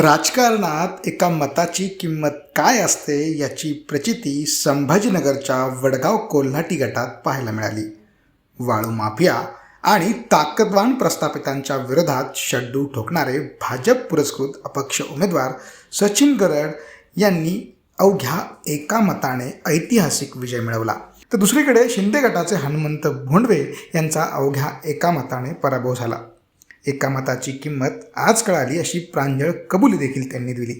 राजकारणात एका मताची किंमत काय असते याची प्रचिती संभाजीनगरच्या वडगाव कोल्हाटी गटात पाहायला मिळाली. वाळू माफिया आणि ताकदवान प्रस्थापितांच्या विरोधात शड्डू ठोकणारे भाजप पुरस्कृत अपक्ष उमेदवार सचिन गरड यांनी अवघ्या एका मताने ऐतिहासिक विजय मिळवला. तर दुसरीकडे शिंदे गटाचे हनुमंत भोंडवे यांचा अवघ्या एका मताने पराभव झाला. एका मताची किंमत आज कळाली अशी प्रांजळ कबुली देखील त्यांनी दिली.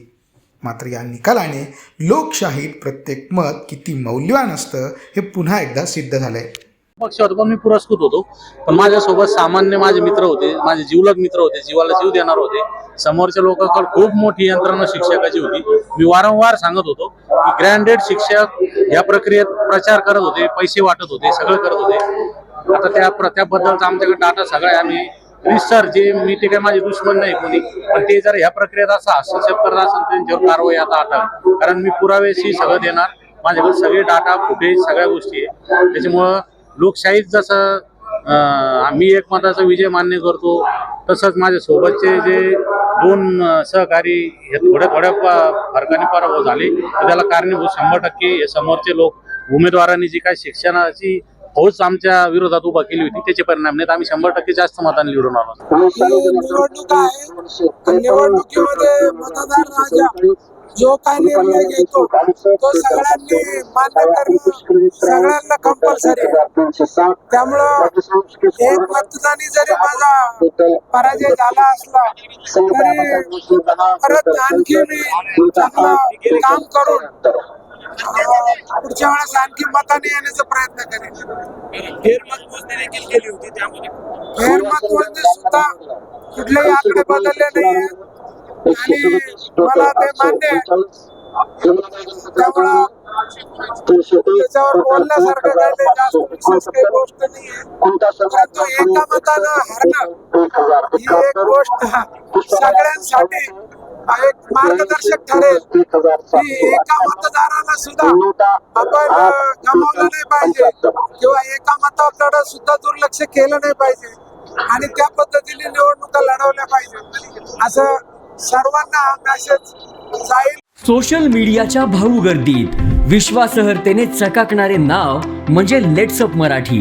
मात्र या निकालाने लोकशाहीत प्रत्येक मत किती मौल्यवान असतं हे पुन्हा एकदा सिद्ध झालंय. पक्ष होतो पण मी पुरस्कृत होतो. पण माझ्यासोबत सामान्य माझे मित्र होते माझे जीवलग मित्र होते जीवाला जीव देणार होते. समोरच्या लोकांकडे खूप मोठी यंत्रणा शिक्षकाची होती. मी वारंवार सांगत होतो की ग्रँडेड शिक्षक या प्रक्रियेत प्रचार करत होते पैसे वाटत होते सगळं करत होते. आता त्या त्याबद्दलचा आमच्याकडे डाटा सगळा आम्ही प्लीज सर जे मी ते काय माझे दुश्मन नाही कोणी पण ते जर ह्या प्रक्रियेत असा हस्तक्षेप करत असेल त्यांच्यावर कारवाई आता आठावी कारण मी पुरावेशी सगळं देणार. माझ्याकडे सगळे डाटा फुटेज सगळ्या गोष्टी आहे त्याच्यामुळं लोकशाहीत जसं आम्ही मी एक मताचा विजय मान्य करतो तसंच माझ्या सोबतचे जे दोन सहकारी हे थोड्या थोड्या फरकाने पराभव झाले तर त्याला कारणीभूत शंभर टक्के हे समोरचे लोक उमेदवारांनी जी काही शिक्षणाची फौज आमच्या विरोधात उभा केली होती. त्याचे परिणाम नाहीत. आम्ही शंभर टक्के जास्त मतांनी निवडून आलो ही निवडणूक आहे. निवडणुकीमध्ये मतदार राजा जो काय निर्णय घेतो तो सगळ्यांनी मान्य करणं सगळ्यांना कंपल्सरी त्यामुळं एक मतदानी जरी माझा पराजय झाला असला तरी परत आणखी मी चांगलं काम करून पुढच्या वेळेस आणखी मताने येण्याचा प्रयत्न करेन. फेरमतमोजणी देखील केली होती त्यामध्ये. फेरमतमध्ये सुद्धा कुठलेही आकडे बदलले नाही आणि मला ते मान्य आहे. त्यामुळं त्याच्यावर बोलण्यासारखं नाही, जास्त विशेष काही गोष्ट नाही आहे परंतु एका मतानं हरणं ही एक गोष्ट सगळ्यांसाठी एक मार्गदर्शक ठरेल. की एका मतदाराला सुद्धा आपण गमावलं नाही पाहिजे किंवा एका मताकडे सुद्धा दुर्लक्ष केलं नाही पाहिजे आणि त्या पद्धतीने निवडणुका लढवल्या पाहिजे. असं सर्वांना हा मेसेज जाईल. सोशल मीडियाच्या भाऊ गर्दीत. विश्वासहर्तेने चकाकणारे नाव म्हणजे लेट्सअप मराठी.